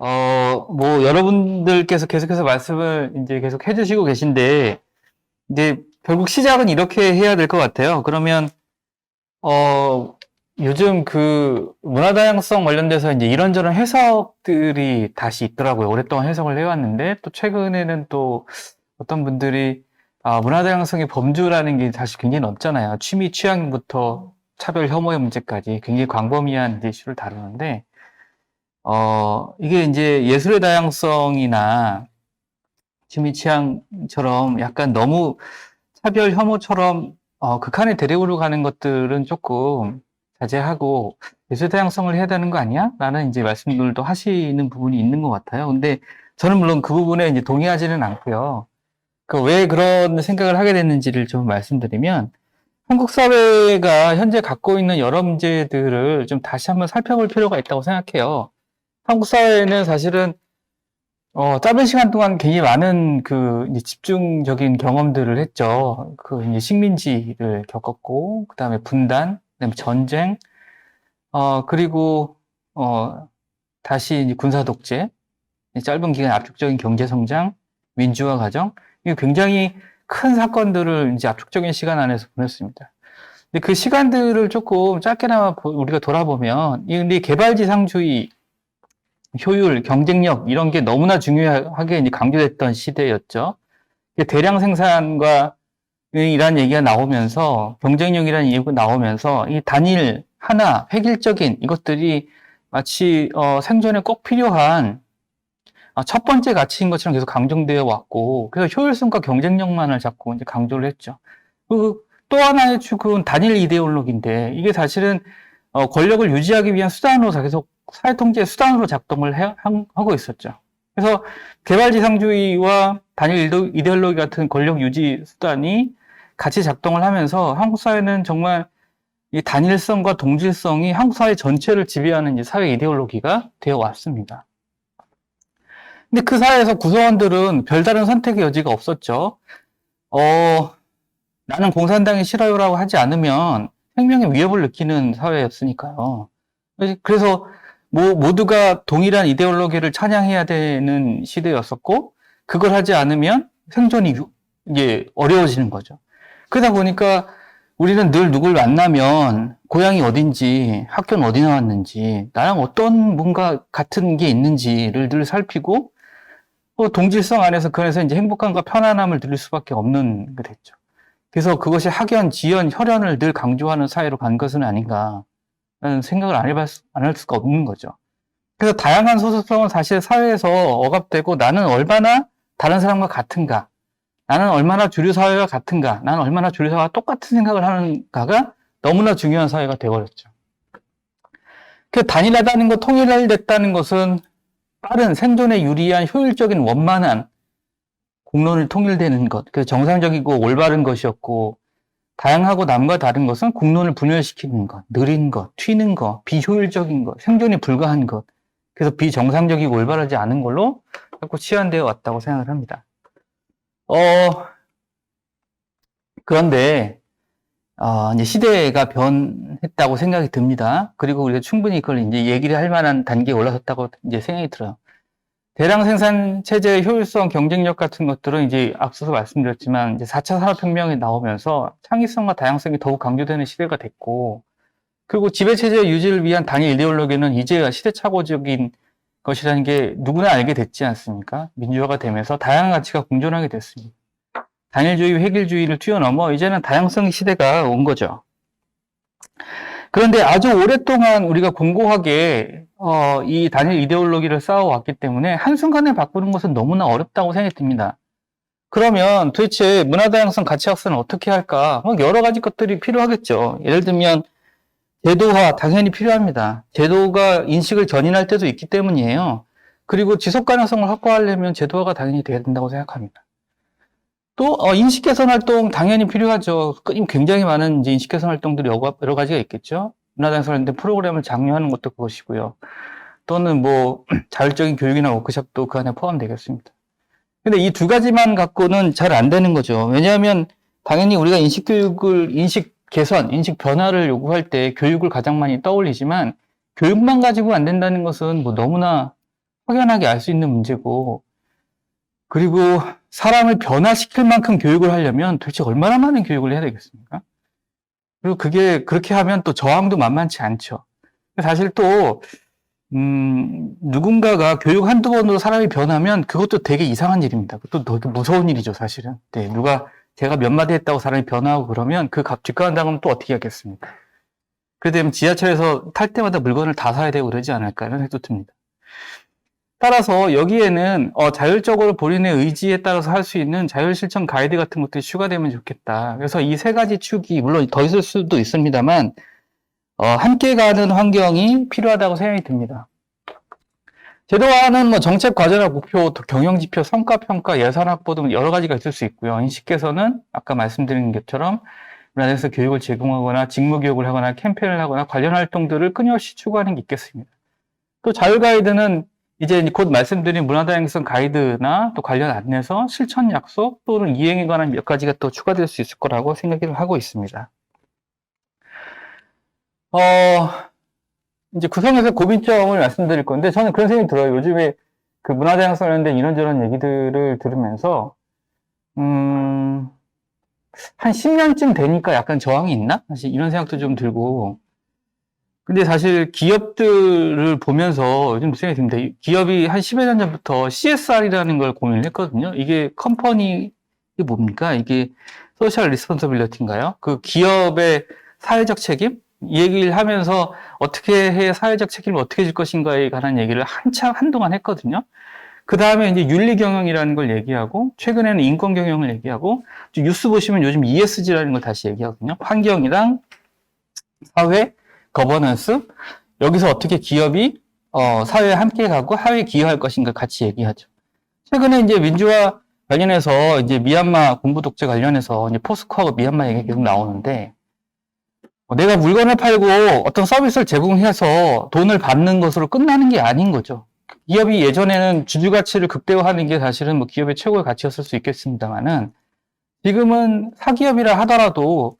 어, 뭐, 여러분들께서 계속해서 말씀을 이제 계속 해주시고 계신데, 이제 결국 시작은 이렇게 해야 될 것 같아요. 그러면, 어, 요즘 그 문화 다양성 관련돼서 이제 이런저런 해석들이 다시 있더라고요. 오랫동안 해석을 해왔는데, 또 최근에는 또 어떤 분들이, 아, 문화 다양성의 범주라는 게 사실 굉장히 넓잖아요. 취미, 취향부터 차별 혐오의 문제까지 굉장히 광범위한 이슈를 다루는데, 어, 이게 이제 예술의 다양성이나 취미 취향처럼 약간 너무 차별 혐오처럼 어, 극한에 데려오려 가는 것들은 조금 자제하고 예술의 다양성을 해야 되는 거 아니야? 라는 이제 말씀들도 하시는 부분이 있는 것 같아요. 근데 저는 물론 그 부분에 이제 동의하지는 않고요. 그 왜 그런 생각을 하게 됐는지를 좀 말씀드리면 한국 사회가 현재 갖고 있는 여러 문제들을 좀 다시 한번 살펴볼 필요가 있다고 생각해요. 한국 사회는 사실은 어, 짧은 시간 동안 굉장히 많은 그 집중적인 경험들을 했죠. 그 식민지를 겪었고, 그 다음에 분단, 그 다음에 전쟁, 어, 그리고 어, 다시 군사 독재, 짧은 기간 압축적인 경제 성장, 민주화 과정, 이게 굉장히 큰 사건들을 이제 압축적인 시간 안에서 보냈습니다. 근데 그 시간들을 조금 짧게나마 보- 우리가 돌아보면, 이 근데 개발지상주의 효율, 경쟁력 이런 게 너무나 중요하게 이제 강조됐던 시대였죠. 대량 생산과 이란 얘기가 나오면서 경쟁력이라는 얘기가 나오면서 이 단일 하나 획일적인 이것들이 마치 어, 생존에 꼭 필요한 어, 첫 번째 가치인 것처럼 계속 강조되어 왔고 그래서 효율성과 경쟁력만을 자꾸 이제 강조를 했죠. 그또 하나의 축은 단일 이데올로기인데 이게 사실은 어, 권력을 유지하기 위한 수단으로 계속 사회 통제 수단으로 작동을 해- 한- 하고 있었죠. 그래서 개발지상주의와 단일 이데- 이데올로기 같은 권력 유지 수단이 같이 작동을 하면서 한국 사회는 정말 이 단일성과 동질성이 한국 사회 전체를 지배하는 사회 이데올로기가 되어 왔습니다. 근데 그 사회에서 구성원들은 별다른 선택의 여지가 없었죠. 어, 나는 공산당이 싫어요라고 하지 않으면 생명의 위협을 느끼는 사회였으니까요. 그래서 뭐 모두가 동일한 이데올로기를 찬양해야 되는 시대였었고 그걸 하지 않으면 생존이 유- 이제 어려워지는 거죠. 그러다 보니까 우리는 늘 누굴 만나면 고향이 어딘지, 학교는 어디 나왔는지, 나랑 어떤 뭔가 같은 게 있는지를 늘 살피고 또 동질성 안에서 그래서 이제 행복감과 편안함을 누릴 수밖에 없는 게 됐죠. 그래서 그것이 학연, 지연, 혈연을 늘 강조하는 사회로 간 것은 아닌가. 라는 생각을 안 해볼 수, 안할 수가 없는 거죠. 그래서 다양한 소속성은 사실 사회에서 억압되고 나는 얼마나 다른 사람과 같은가, 나는 얼마나 주류 사회와 같은가, 나는 얼마나 주류 사회와 똑같은 생각을 하는가가 너무나 중요한 사회가 되어버렸죠. 그 단일하다는 것, 통일됐다는 것은 빠른 생존에 유리한 효율적인 원만한 공론을 통일되는 것, 그 정상적이고 올바른 것이었고 다양하고 남과 다른 것은 국론을 분열시키는 것, 느린 것, 튀는 것, 비효율적인 것, 생존이 불가한 것, 그래서 비정상적이고 올바르지 않은 걸로 자꾸 치환되어 왔다고 생각을 합니다. 어, 그런데, 어, 이제 시대가 변했다고 생각이 듭니다. 그리고 우리가 충분히 그걸 이제 얘기를 할 만한 단계에 올라섰다고 이제 생각이 들어요. 대량 생산 체제의 효율성, 경쟁력 같은 것들은 이제 앞서서 말씀드렸지만 이제 4차 산업혁명이 나오면서 창의성과 다양성이 더욱 강조되는 시대가 됐고, 그리고 지배체제 유지를 위한 단일 이데올로기는 이제 시대착오적인 것이라는 게 누구나 알게 됐지 않습니까? 민주화가 되면서 다양한 가치가 공존하게 됐습니다. 단일주의, 획일주의를 뛰어넘어 이제는 다양성의 시대가 온 거죠. 그런데 아주 오랫동안 우리가 공고하게 어, 이 단일 이데올로기를 쌓아왔기 때문에 한순간에 바꾸는 것은 너무나 어렵다고 생각이 듭니다. 그러면 도대체 문화다양성 가치학습은 어떻게 할까? 뭐 여러 가지 것들이 필요하겠죠. 예를 들면 제도화 당연히 필요합니다. 제도가 인식을 견인할 때도 있기 때문이에요. 그리고 지속 가능성을 확보하려면 제도화가 당연히 돼야 된다고 생각합니다. 또 어, 인식 개선 활동 당연히 필요하죠. 그- 굉장히 많은 이제 인식 개선 활동들이 여러, 여러 가지가 있겠죠. 관련된 프로그램을 장려하는 것도 그것이고요. 또는 뭐 자율적인 교육이나 워크숍도 그 안에 포함되겠습니다. 근데 이 두 가지만 갖고는 잘 안 되는 거죠. 왜냐하면 당연히 우리가 인식 교육을 인식 개선, 인식 변화를 요구할 때 교육을 가장 많이 떠올리지만 교육만 가지고 안 된다는 것은 뭐 너무나 확연하게 알 수 있는 문제고 그리고 사람을 변화시킬 만큼 교육을 하려면 도대체 얼마나 많은 교육을 해야 되겠습니까? 그리고 그게 그렇게 하면 또 저항도 만만치 않죠. 사실 또 음, 누군가가 교육 한두 번으로 사람이 변하면 그것도 되게 이상한 일입니다. 그것도 되게 무서운 일이죠, 사실은. 네, 누가 제가 몇 마디 했다고 사람이 변화하고 그러면 그값 뒷감당하면 또 어떻게 하겠습니까? 그래 되면 지하철에서 탈 때마다 물건을 다 사야 되고 그러지 않을까 이런 생각도 듭니다. 따라서 여기에는 어, 자율적으로 본인의 의지에 따라서 할 수 있는 자율 실천 가이드 같은 것들이 추가되면 좋겠다. 그래서 이 세 가지 축이 물론 더 있을 수도 있습니다만 어, 함께 가는 환경이 필요하다고 생각이 듭니다. 제도화는 뭐 정책 과제나 목표, 또 경영 지표, 성과 평가, 예산 확보 등 여러 가지가 있을 수 있고요. 인식께서는 아까 말씀드린 것처럼 문화에서 교육을 제공하거나 직무 교육을 하거나 캠페인을 하거나 관련 활동들을 끊임없이 추구하는 게 있겠습니다. 또 자율 가이드는 이제 곧 말씀드린 문화다양성 가이드나 또 관련 안내서, 실천 약속 또는 이행에 관한 몇 가지가 또 추가될 수 있을 거라고 생각을 하고 있습니다. 어, 이제 구성에서 고민점을 말씀드릴 건데 저는 그런 생각이 들어요. 요즘에 그 문화다양성 관련된 이런저런 얘기들을 들으면서 음, 한 10년쯤 되니까 약간 저항이 있나? 사실 이런 생각도 좀 들고 근데 사실 기업들을 보면서 요즘 생각이 듭니다. 기업이 한 10여 년 전부터 CSR이라는 걸 고민을 했거든요. 이게 컴퍼니, 이게 뭡니까? 이게 소셜 리스폰서빌리티인가요? 그 기업의 사회적 책임? 이 얘기를 하면서 어떻게 해 사회적 책임을 어떻게 질 것인가에 관한 얘기를 한참 한동안 했거든요. 그 다음에 이제 윤리 경영이라는 걸 얘기하고 최근에는 인권 경영을 얘기하고 뉴스 보시면 요즘 ESG라는 걸 다시 얘기하거든요. 환경이랑 사회, 거버넌스 여기서 어떻게 기업이 어, 사회에 함께 가고 사회에 기여할 것인가 같이 얘기하죠. 최근에 이제 민주화 관련해서 이제 미얀마 군부 독재 관련해서 이제 포스코하고 미얀마 얘기 계속 나오는데 어, 내가 물건을 팔고 어떤 서비스를 제공해서 돈을 받는 것으로 끝나는 게 아닌 거죠. 기업이 예전에는 주주 가치를 극대화하는 게 사실은 뭐 기업의 최고의 가치였을 수 있겠습니다만은 지금은 사기업이라 하더라도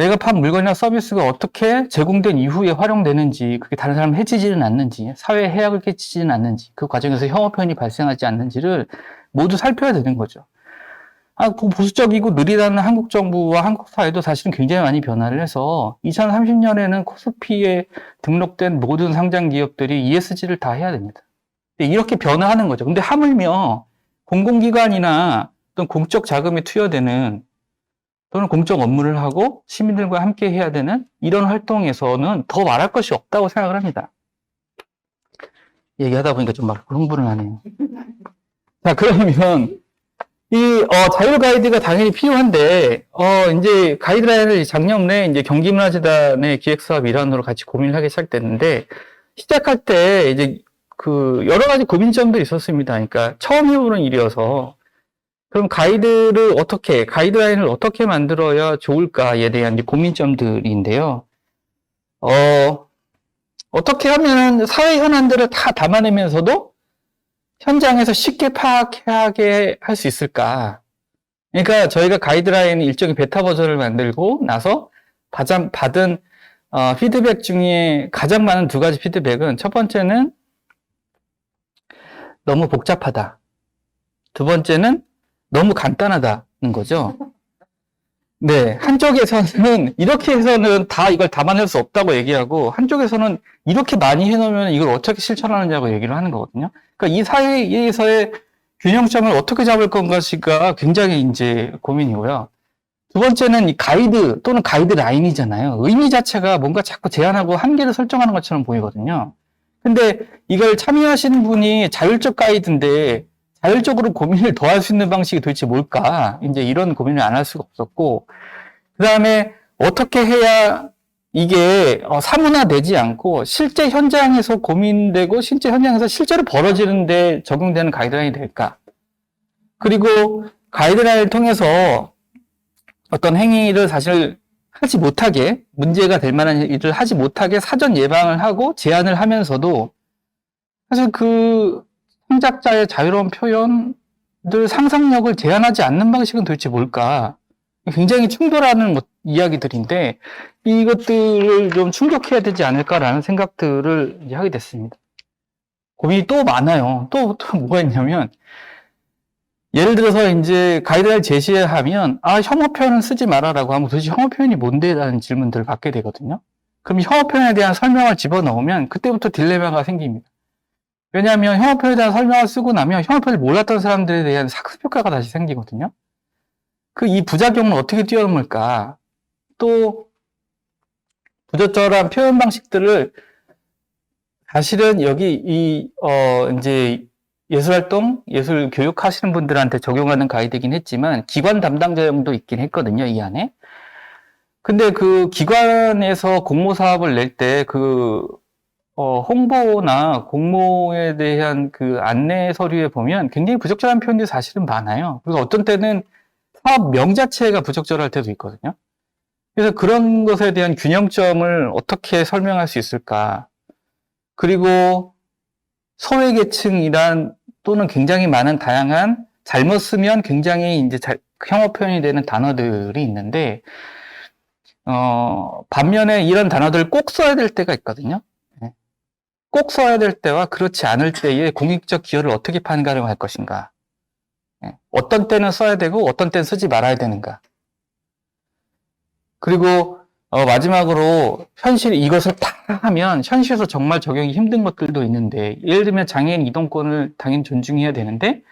내가 판 물건이나 서비스가 어떻게 제공된 이후에 활용되는지, 그게 다른 사람 해치지는 않는지, 사회에 해악을 끼치지는 않는지, 그 과정에서 혐오 표현이 발생하지 않는지를 모두 살펴야 되는 거죠. 아, 그 보수적이고 느리다는 한국 정부와 한국 사회도 사실은 굉장히 많이 변화를 해서 2030년에는 코스피에 등록된 모든 상장 기업들이 ESG를 다 해야 됩니다. 이렇게 변화하는 거죠. 근데 하물며 공공기관이나 어떤 공적 자금이 투여되는 또는 공적 업무를 하고 시민들과 함께 해야 되는 이런 활동에서는 더 말할 것이 없다고 생각을 합니다. 얘기하다 보니까 좀 막 흥분을 하네요. 자, 그러면 이 어, 자율 가이드가 당연히 필요한데 어, 이제 가이드라인을 작년에 이제 경기문화재단의 기획사업 일환으로 같이 고민을 하기 시작됐는데 시작할 때 이제 그 여러 가지 고민점들이 있었습니다. 그러니까 처음 해보는 일이어서 그럼 가이드를 어떻게, 가이드라인을 어떻게 만들어야 좋을까에 대한 고민점들인데요. 어, 어떻게 하면 사회 현안들을 다 담아내면서도 현장에서 쉽게 파악하게 할 수 있을까? 그러니까 저희가 가이드라인 일종의 베타 버전을 만들고 나서 받은, 받은 어, 피드백 중에 가장 많은 두 가지 피드백은 첫 번째는 너무 복잡하다. 두 번째는 너무 간단하다는 거죠. 네, 한쪽에서는 이렇게 해서는 다 이걸 담아낼 수 없다고 얘기하고 한쪽에서는 이렇게 많이 해놓으면 이걸 어떻게 실천하느냐고 얘기를 하는 거거든요. 그러니까 이 사이에서의 균형점을 어떻게 잡을 건가가 굉장히 이제 고민이고요. 두 번째는 이 가이드 또는 가이드 라인이잖아요. 의미 자체가 뭔가 자꾸 제한하고 한계를 설정하는 것처럼 보이거든요. 근데 이걸 참여하시는 분이 자율적 가이드인데 자율적으로 고민을 더 할 수 있는 방식이 도대체 뭘까? 이제 이런 고민을 안 할 수가 없었고, 그 다음에 어떻게 해야 이게 어, 사문화되지 않고 실제 현장에서 고민되고 실제 현장에서 실제로 벌어지는데 적용되는 가이드라인이 될까? 그리고 가이드라인을 통해서 어떤 행위를 사실 하지 못하게 문제가 될 만한 일을 하지 못하게 사전 예방을 하고 제한을 하면서도 사실 그 창작자의 자유로운 표현들 상상력을 제한하지 않는 방식은 도대체 뭘까? 굉장히 충돌하는 것- 이야기들인데 이것들을 좀 충족해야 되지 않을까라는 생각들을 이제 하게 됐습니다. 고민이 또 많아요. 또, 또 뭐가 있냐면 예를 들어서 이제 가이드라인 제시하면 아 혐오 표현은 쓰지 마라라고 하면 도대체 혐오 표현이 뭔데라는 질문들을 받게 되거든요. 그럼 혐오 표현에 대한 설명을 집어넣으면 그때부터 딜레마가 생깁니다. 왜냐하면 표현에 대한 설명을 쓰고 나면 표현을 몰랐던 사람들에 대한 학습효과가 다시 생기거든요. 그 이 부작용을 어떻게 뛰어넘을까? 또 부적절한 표현 방식들을 사실은 여기 이, 어, 이제 예술활동, 예술 교육 하시는 분들한테 적용하는 가이드이긴 했지만 기관 담당자용도 있긴 했거든요, 이 안에. 근데 그 기관에서 공모 사업을 낼 때 그, 어, 홍보나 공모에 대한 그 안내 서류에 보면 굉장히 부적절한 표현들이 사실은 많아요. 그래서 어떤 때는 사업 명 자체가 부적절할 때도 있거든요. 그래서 그런 것에 대한 균형점을 어떻게 설명할 수 있을까? 그리고 소외계층이란 또는 굉장히 많은 다양한 잘못 쓰면 굉장히 이제 잘, 혐오 표현이 되는 단어들이 있는데, 어, 반면에 이런 단어들을 꼭 써야 될 때가 있거든요. 네. 꼭 써야 될 때와 그렇지 않을 때의 공익적 기여를 어떻게 판가름할 것인가. 네. 어떤 때는 써야 되고 어떤 때는 쓰지 말아야 되는가. 그리고 어, 마지막으로 현실 이것을 다 하면 현실에서 정말 적용이 힘든 것들도 있는데 예를 들면 장애인 이동권을 당연히 존중해야 되는데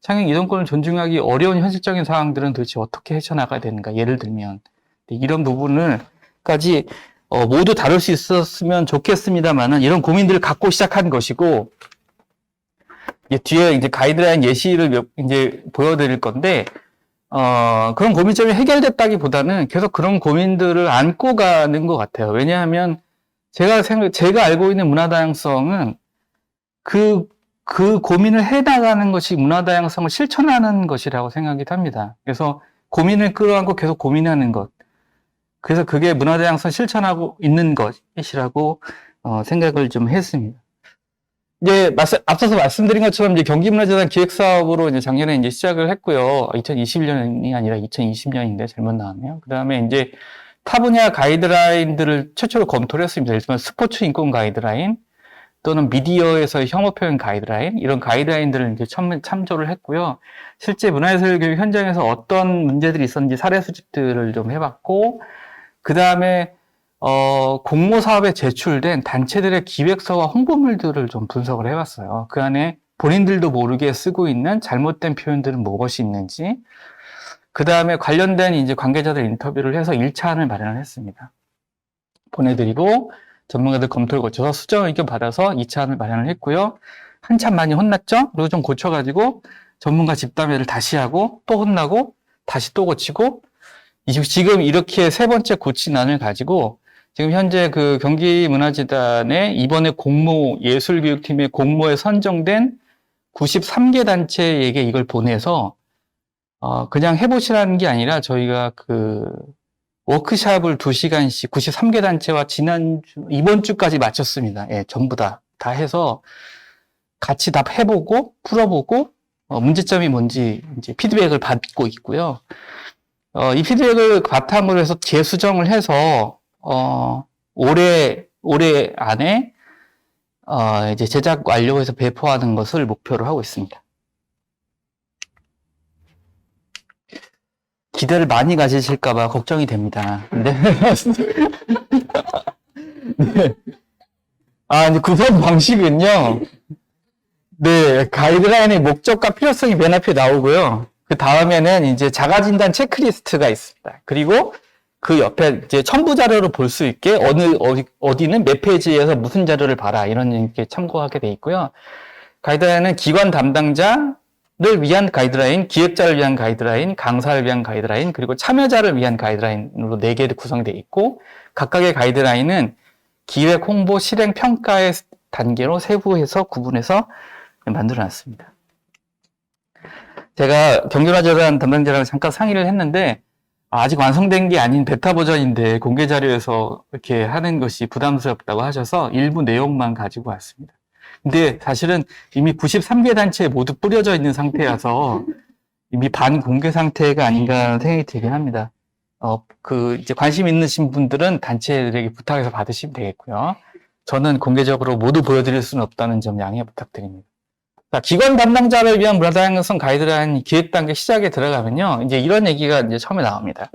장애인 이동권을 존중하기 어려운 현실적인 상황들은 도대체 어떻게 헤쳐나가야 되는가 예를 들면 이런 부분을까지 어, 모두 다룰 수 있었으면 좋겠습니다만은 이런 고민들을 갖고 시작한 것이고 뒤에 이제 가이드라인 예시를 몇, 이제 보여드릴 건데 어, 그런 고민점이 해결됐다기보다는 계속 그런 고민들을 안고 가는 것 같아요. 왜냐하면 제가 생각, 제가 알고 있는 문화 다양성은 그, 그 고민을 해나가는 것이 문화 다양성을 실천하는 것이라고 생각이 합니다. 그래서 고민을 끌어안고 계속 고민하는 것. 그래서 그게 문화다양성 실천하고 있는 것이라고 어, 생각을 좀 했습니다. 이제 앞서서 말씀드린 것처럼 이제 경기문화재단 기획사업으로 이제 작년에 이제 시작을 했고요. 2021년이 아니라 2020년인데 잘못 나왔네요. 그 다음에 이제 타 분야 가이드라인들을 최초로 검토를 했습니다. 예를 들면 스포츠 인권 가이드라인 또는 미디어에서의 혐오 표현 가이드라인 이런 가이드라인들을 이제 참, 참조를 했고요. 실제 문화예술 교육 현장에서 어떤 문제들이 있었는지 사례 수집들을 좀 해봤고 그 다음에 어, 공모 사업에 제출된 단체들의 기획서와 홍보물들을 좀 분석을 해봤어요. 그 안에 본인들도 모르게 쓰고 있는 잘못된 표현들은 무엇이 있는지, 그 다음에 관련된 이제 관계자들 인터뷰를 해서 1차안을 마련을 했습니다. 보내드리고 전문가들 검토를 거쳐서 수정 의견 받아서 2차안을 마련을 했고요. 한참 많이 혼났죠? 그리고 좀 고쳐가지고 전문가 집담회를 다시 하고 또 혼나고 다시 또 고치고 지금 이렇게 세 번째 고친 안을 가지고 지금 현재 그 경기문화재단의 이번에 공모 예술교육팀의 공모에 선정된 93개 단체에게 이걸 보내서 어 그냥 해보시라는 게 아니라 저희가 그 워크샵을 2시간씩 93개 단체와 지난주 이번 주까지 마쳤습니다. 예, 전부 다다 해서 같이 다 해보고 풀어보고 어, 문제점이 뭔지 이제 피드백을 받고 있고요. 어, 이 피드백을 바탕으로 해서 재수정을 해서 어, 올해, 올해 안에, 어, 이제 제작 완료해서 배포하는 것을 목표로 하고 있습니다. 기대를 많이 가지실까봐 걱정이 됩니다. 네. 네. 아, 이제 구성 방식은요. 네, 가이드라인의 목적과 필요성이 맨 앞에 나오고요. 그 다음에는 이제 자가진단 체크리스트가 있습니다. 그리고 그 옆에 이제 첨부 자료로 볼 수 있게 어느 어디, 어디는 몇 페이지에서 무슨 자료를 봐라 이런 이렇게 참고하게 돼 있고요. 가이드라인은 기관 담당자를 위한 가이드라인, 기획자를 위한 가이드라인, 강사를 위한 가이드라인, 그리고 참여자를 위한 가이드라인으로 네 개로 구성되어 있고 각각의 가이드라인은 기획, 홍보, 실행, 평가의 단계로 세부해서 구분해서 만들어 놨습니다. 제가 경기문화재단 담당자랑 잠깐 상의를 했는데 아직 완성된 게 아닌 베타 버전인데 공개 자료에서 이렇게 하는 것이 부담스럽다고 하셔서 일부 내용만 가지고 왔습니다. 근데 사실은 이미 93개 단체에 모두 뿌려져 있는 상태여서 이미 반공개 상태가 아닌가 생각이 들긴 합니다. 어, 그, 이제 관심 있으신 분들은 단체들에게 부탁해서 받으시면 되겠고요. 저는 공개적으로 모두 보여드릴 수는 없다는 점 양해 부탁드립니다. 자, 기관 담당자를 위한 문화다양성 가이드라인 기획 단계 시작에 들어가면요. 이제 이런 얘기가 이제 처음에 나옵니다.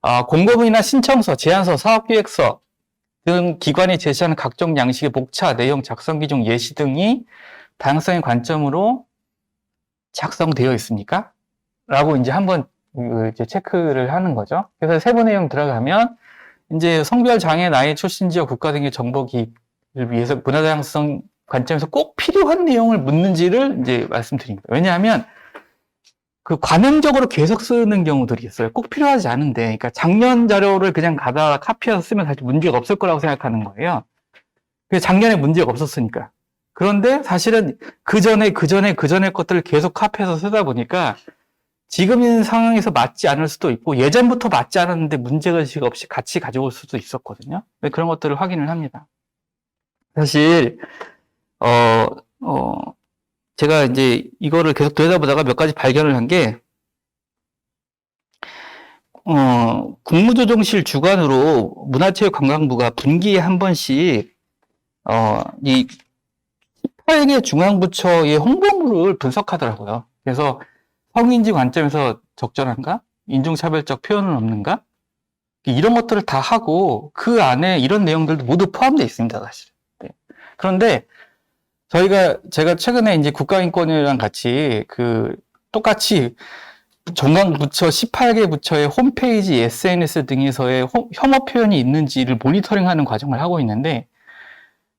아, 공고문이나 신청서, 제안서, 사업계획서 등 기관이 제시하는 각종 양식의 목차, 내용, 작성 기준, 예시 등이 다양성의 관점으로 작성되어 있습니까? 라고 이제 한번 그 이제 체크를 하는 거죠. 그래서 세부 내용 들어가면 이제 성별, 장애, 나이, 출신 지역, 국가 등의 정보 기입을 위해서 문화 다양성 관점에서 꼭 필요한 내용을 묻는지를 이제 말씀드립니다. 왜냐하면 그 관행적으로 계속 쓰는 경우들이 있어요. 꼭 필요하지 않은데, 그러니까 작년 자료를 그냥 가다 카피해서 쓰면 사실 문제가 없을 거라고 생각하는 거예요. 그 작년에 문제가 없었으니까. 그런데 사실은 그 전에, 그 전에, 그 전에 것들을 계속 카피해서 쓰다 보니까 지금 상황에서 맞지 않을 수도 있고 예전부터 맞지 않았는데 문제의식 없이 같이 가져올 수도 있었거든요. 네, 그런 것들을 확인을 합니다. 사실, 어, 어, 제가 이제 이거를 계속 들여다보다가 몇 가지 발견을 한 게, 어, 국무조정실 주관으로 문화체육관광부가 분기에 한 번씩, 어, 이 18개 중앙부처의 홍보물을 분석하더라고요. 그래서 성인지 관점에서 적절한가? 인종차별적 표현은 없는가? 이런 것들을 다 하고 그 안에 이런 내용들도 모두 포함되어 있습니다, 사실. 네. 그런데 저희가 제가 최근에 이제 국가인권위랑 같이 그 똑같이 정강부처 18개 부처의 홈페이지, SNS 등에서의 호- 혐오 표현이 있는지를 모니터링하는 과정을 하고 있는데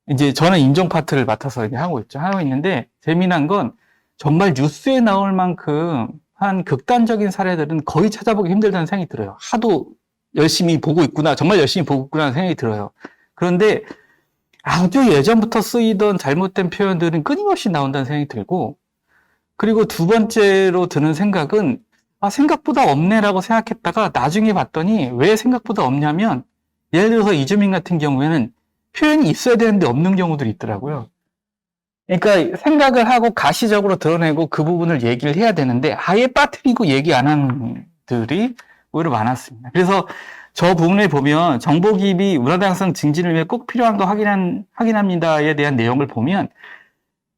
이제 저는 인종 파트를 맡아서 이제 하고 있죠. 하고 있는데 재미난 건 정말 뉴스에 나올 만큼 한 극단적인 사례들은 거의 찾아보기 힘들다는 생각이 들어요. 하도 열심히 보고 있구나, 정말 열심히 보고 있구나 생각이 들어요. 그런데 아주 예전부터 쓰이던 잘못된 표현들은 끊임없이 나온다는 생각이 들고, 그리고 두 번째로 드는 생각은, 아, 생각보다 없네라고 생각했다가 나중에 봤더니 왜 생각보다 없냐면, 예를 들어서 이주민 같은 경우에는 표현이 있어야 되는데 없는 경우들이 있더라고요. 그러니까 생각을 하고 가시적으로 드러내고 그 부분을 얘기를 해야 되는데 아예 빠뜨리고 얘기 안 하는 들이 오히려 많았습니다. 그래서 저 부분에 보면 정보 기입이 문화다양성 증진을 위해 꼭 필요한 거 확인한, 확인합니다에 대한 내용을 보면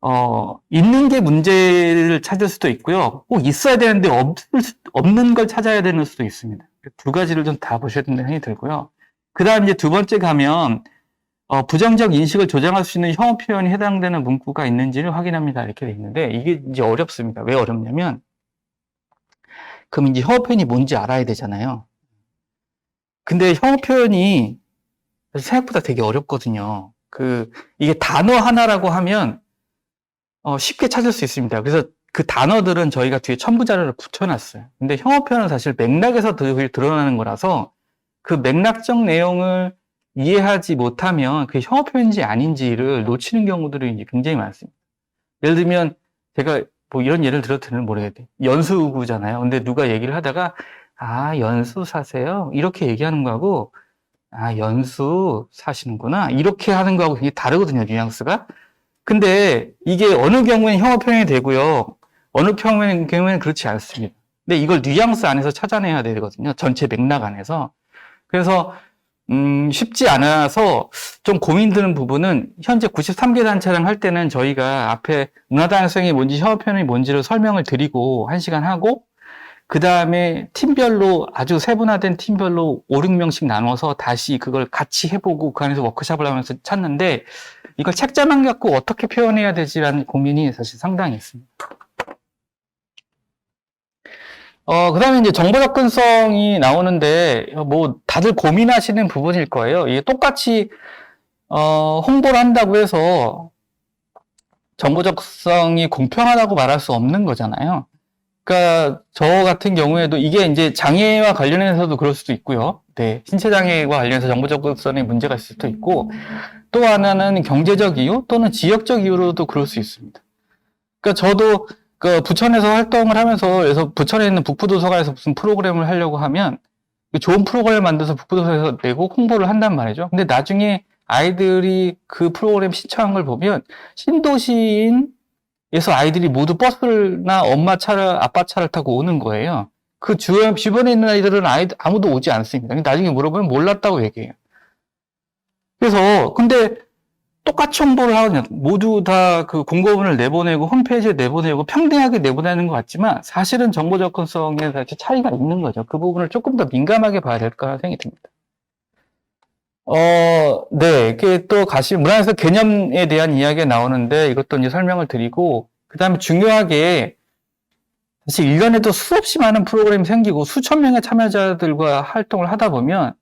어, 있는 게 문제를 찾을 수도 있고요. 꼭 있어야 되는데 수- 없는 걸 찾아야 되는 수도 있습니다. 두 가지를 좀 다 보셔야 된다는 생각이 들고요. 그 다음 이제 두 번째 가면 어, 부정적 인식을 조장할 수 있는 혐오 표현이 해당되는 문구가 있는지를 확인합니다. 이렇게 돼 있는데 이게 이제 어렵습니다. 왜 어렵냐면 그럼 이제 혐오 표현이 뭔지 알아야 되잖아요. 근데 혐오 표현이 생각보다 되게 어렵거든요. 그 이게 단어 하나라고 하면 어, 쉽게 찾을 수 있습니다. 그래서 그 단어들은 저희가 뒤에 첨부 자료를 붙여놨어요. 근데 혐오 표현은 사실 맥락에서 드- 드러나는 거라서 그 맥락적 내용을 이해하지 못하면 그게 혐오 표현인지 아닌지를 놓치는 경우들이 이제 굉장히 많습니다. 예를 들면 제가 뭐 이런 예를 들어 드는 모르겠대. 연수구잖아요. 근데 누가 얘기를 하다가 아 연수 사세요? 이렇게 얘기하는 거하고 아 연수 사시는구나 이렇게 하는 거하고 굉장히 다르거든요 뉘앙스가. 근데 이게 어느 경우에는 혐오 표현이 되고요. 어느 경우에는, 그렇지 않습니다. 근데 이걸 뉘앙스 안에서 찾아내야 되거든요. 전체 맥락 안에서. 그래서 음, 쉽지 않아서 좀 고민드는 부분은 현재 93개 단체랑 할 때는 저희가 앞에 문화다양성이 뭔지 혐오 표현이 뭔지를 설명을 드리고 한 시간 하고 그 다음에 팀별로 아주 세분화된 팀별로 5, 6명씩 나눠서 다시 그걸 같이 해보고 그 안에서 워크샵을 하면서 찾는데 이걸 책자만 갖고 어떻게 표현해야 되지라는 고민이 사실 상당히 있습니다. 어, 그 다음에 이제 정보 접근성이 나오는데, 뭐, 다들 고민하시는 부분일 거예요. 이게 똑같이, 어, 홍보를 한다고 해서 정보 접근성이 공평하다고 말할 수 없는 거잖아요. 그러니까, 저 같은 경우에도 이게 이제 장애와 관련해서도 그럴 수도 있고요. 네. 신체 장애와 관련해서 정보 접근성에 문제가 있을 수도 있고, 또 하나는 경제적 이유 또는 지역적 이유로도 그럴 수 있습니다. 그러니까 저도 그 부천에서 활동을 하면서 그래서 부천에 있는 북부도서관에서 무슨 프로그램을 하려고 하면 그 좋은 프로그램을 만들어서 북부도서관에서 내고 홍보를 한단 말이죠. 근데 나중에 아이들이 그 프로그램 신청한 걸 보면 신도시인 에서 아이들이 모두 버스나 엄마 차를, 아빠 차를 타고 오는 거예요. 그 주변, 주변에 있는 아이들은 아이, 아무도 오지 않습니다. 나중에 물어보면 몰랐다고 얘기해요. 그래서, 근데 똑같이 홍보를 하거든요. 모두 다 그 공고문을 내보내고 홈페이지에 내보내고 평등하게 내보내는 것 같지만 사실은 정보 접근성에 대해 차이가 있는 거죠. 그 부분을 조금 더 민감하게 봐야 될 거라 생각이 듭니다. 어, 네. 이게 또 가시, 문화에서 개념에 대한 이야기가 나오는데 이것도 이제 설명을 드리고, 그 다음에 중요하게, 사실 1년에도 수없이 많은 프로그램이 생기고 수천 명의 참여자들과 활동을 하다 보면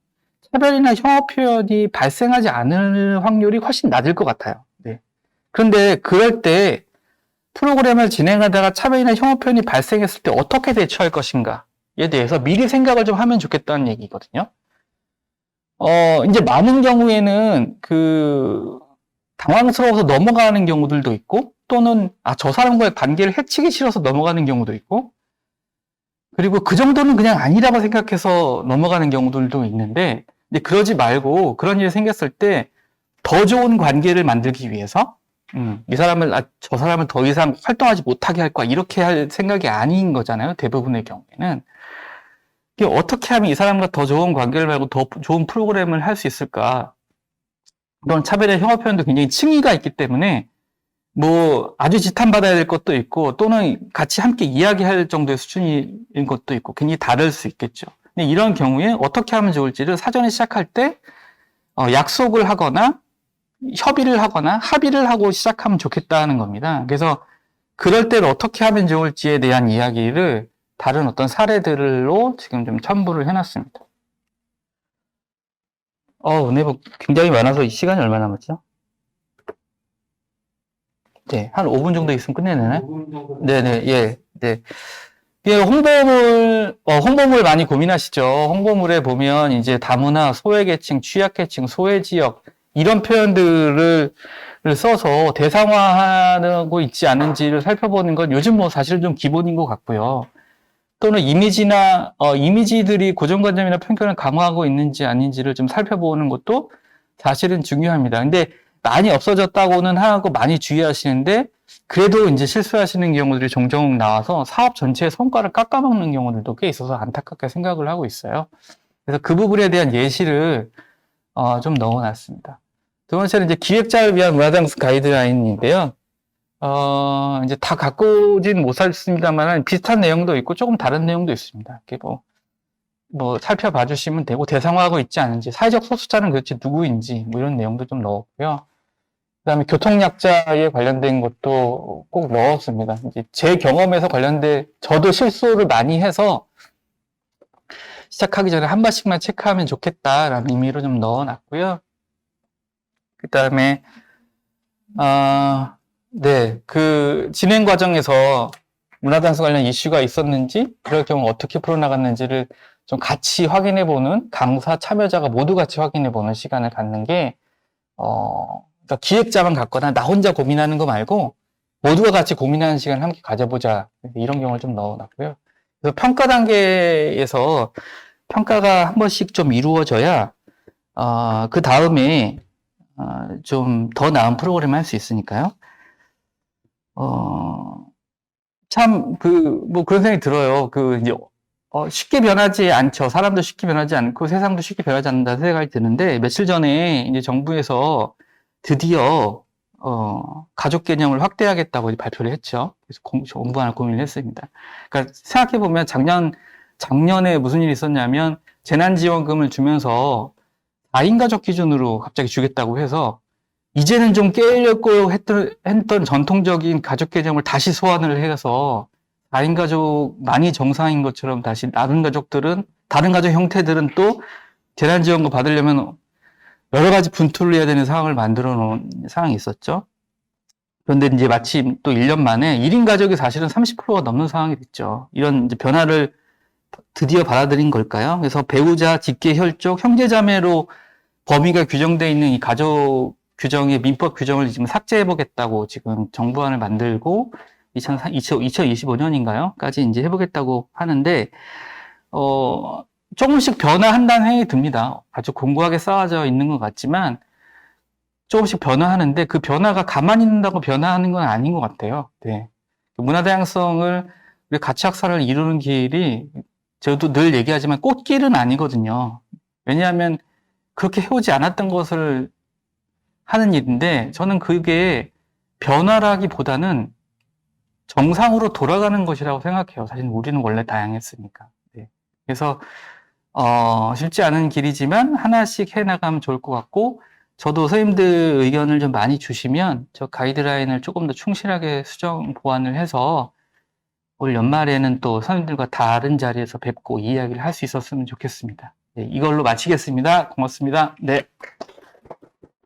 차별이나 혐오 표현이 발생하지 않을 확률이 훨씬 낮을 것 같아요. 네. 그런데 그럴 때 프로그램을 진행하다가 차별이나 혐오 표현이 발생했을 때 어떻게 대처할 것인가에 대해서 미리 생각을 좀 하면 좋겠다는 얘기거든요. 어, 이제 많은 경우에는 그 당황스러워서 넘어가는 경우들도 있고 또는 아, 저 사람과의 관계를 해치기 싫어서 넘어가는 경우도 있고 그리고 그 정도는 그냥 아니라고 생각해서 넘어가는 경우들도 있는데 근데 그러지 말고 그런 일이 생겼을 때 더 좋은 관계를 만들기 위해서 음, 이 사람을 아, 저 사람을 더 이상 활동하지 못하게 할 거야 이렇게 할 생각이 아닌 거잖아요 대부분의 경우에는 어떻게 하면 이 사람과 더 좋은 관계를 말고 더 좋은 프로그램을 할 수 있을까 이런 차별의 혐오 표현도 굉장히 층위가 있기 때문에 뭐 아주 지탄받아야 될 것도 있고 또는 같이 함께 이야기할 정도의 수준인 것도 있고 굉장히 다를 수 있겠죠. 근데 이런 경우에 어떻게 하면 좋을지를 사전에 시작할 때 어, 약속을 하거나 협의를 하거나 합의를 하고 시작하면 좋겠다는 겁니다. 그래서 그럴 때는 어떻게 하면 좋을지에 대한 이야기를 다른 어떤 사례들로 지금 좀 첨부를 해놨습니다. 어, 네, 뭐 굉장히 많아서 이 시간이 얼마 남았죠? 네, 한 5분 정도 있으면 끝내내네. 네네, 예, 네. 예, 홍보물, 어, 홍보물 많이 고민하시죠. 홍보물에 보면 이제 다문화, 소외계층, 취약계층, 소외지역, 이런 표현들을 써서 대상화하고 있지 않은지를 살펴보는 건 요즘 뭐 사실 좀 기본인 것 같고요. 또는 이미지나, 어, 이미지들이 고정관념이나 편견을 강화하고 있는지 아닌지를 좀 살펴보는 것도 사실은 중요합니다. 근데 많이 없어졌다고는 하고 많이 주의하시는데 그래도 이제 실수하시는 경우들이 종종 나와서 사업 전체의 성과를 깎아먹는 경우들도 꽤 있어서 안타깝게 생각을 하고 있어요. 그래서 그 부분에 대한 예시를 어, 좀 넣어놨습니다. 두 번째는 이제 기획자를 위한 문화장수 가이드라인인데요. 어, 이제 다 갖고 오진 못했습니다만 비슷한 내용도 있고 조금 다른 내용도 있습니다. 이렇게 뭐, 뭐 살펴봐 주시면 되고 대상화하고 있지 않은지 사회적 소수자는 도대체 누구인지 뭐 이런 내용도 좀 넣었고요. 그다음에 교통약자에 관련된 것도 꼭 넣었습니다. 이제 제 경험에서 관련된 저도 실수를 많이 해서 시작하기 전에 한 번씩만 체크하면 좋겠다라는 의미로 좀 넣어놨고요. 그다음에 아, 네, 그 진행 과정에서 문화장수 관련 이슈가 있었는지 그럴 경우 어떻게 풀어나갔는지를 좀 같이 확인해보는 강사 참여자가 모두 같이 확인해보는 시간을 갖는 게 어. 그러니까 기획자만 갖거나 나 혼자 고민하는 거 말고 모두가 같이 고민하는 시간을 함께 가져보자. 이런 경우를 좀 넣어놨고요. 그래서 평가 단계에서 평가가 한 번씩 좀 이루어져야 어, 그 다음에 어, 좀 더 나은 프로그램 을 할 수 있으니까요. 어, 참, 그, 뭐 그런 생각이 들어요. 그, 이제, 어, 쉽게 변하지 않죠. 사람도 쉽게 변하지 않고 세상도 쉽게 변하지 않는다 생각이 드는데, 며칠 전에 이제 정부에서 드디어 어, 가족 개념을 확대하겠다고 발표를 했죠. 그래서 공, 공부하는 고민을 했습니다. 그러니까 생각해 보면 작년 작년에 무슨 일이 있었냐면 재난지원금을 주면서 4인 가족 기준으로 갑자기 주겠다고 해서 이제는 좀 깨려고 했던, 했던 전통적인 가족 개념을 다시 소환을 해서 4인 가족 많이 정상인 것처럼 다시 다른 가족들은 다른 가족 형태들은 또 재난 지원금 받으려면 여러 가지 분투를 해야 되는 상황을 만들어 놓은 상황이 있었죠. 그런데 이제 마침 또 1년 만에 1인 가족이 사실은 30%가 넘는 상황이 됐죠. 이런 변화를 드디어 받아들인 걸까요? 그래서 배우자, 직계, 혈족, 형제자매로 범위가 규정되어 있는 이 가족 규정의 민법 규정을 지금 삭제해보겠다고 지금 정부안을 만들고 2025년인가요? 까지 이제 해보겠다고 하는데, 어, 조금씩 변화한다는 생각이 듭니다. 아주 공고하게 쌓아져 있는 것 같지만 조금씩 변화하는데 그 변화가 가만히 있는다고 변화하는 건 아닌 것 같아요. 네. 문화 다양성을 우리 가치 학살을 이루는 길이 저도 늘 얘기하지만 꽃길은 아니거든요. 왜냐하면 그렇게 해오지 않았던 것을 하는 일인데 저는 그게 변화라기보다는 정상으로 돌아가는 것이라고 생각해요. 사실 우리는 원래 다양했으니까. 네. 그래서 어, 쉽지 않은 길이지만 하나씩 해나가면 좋을 것 같고 저도 선생님들 의견을 좀 많이 주시면 저 가이드라인을 조금 더 충실하게 수정 보완을 해서 올 연말에는 또 선생님들과 다른 자리에서 뵙고 이야기를 할 수 있었으면 좋겠습니다. 네, 이걸로 마치겠습니다. 고맙습니다. 네.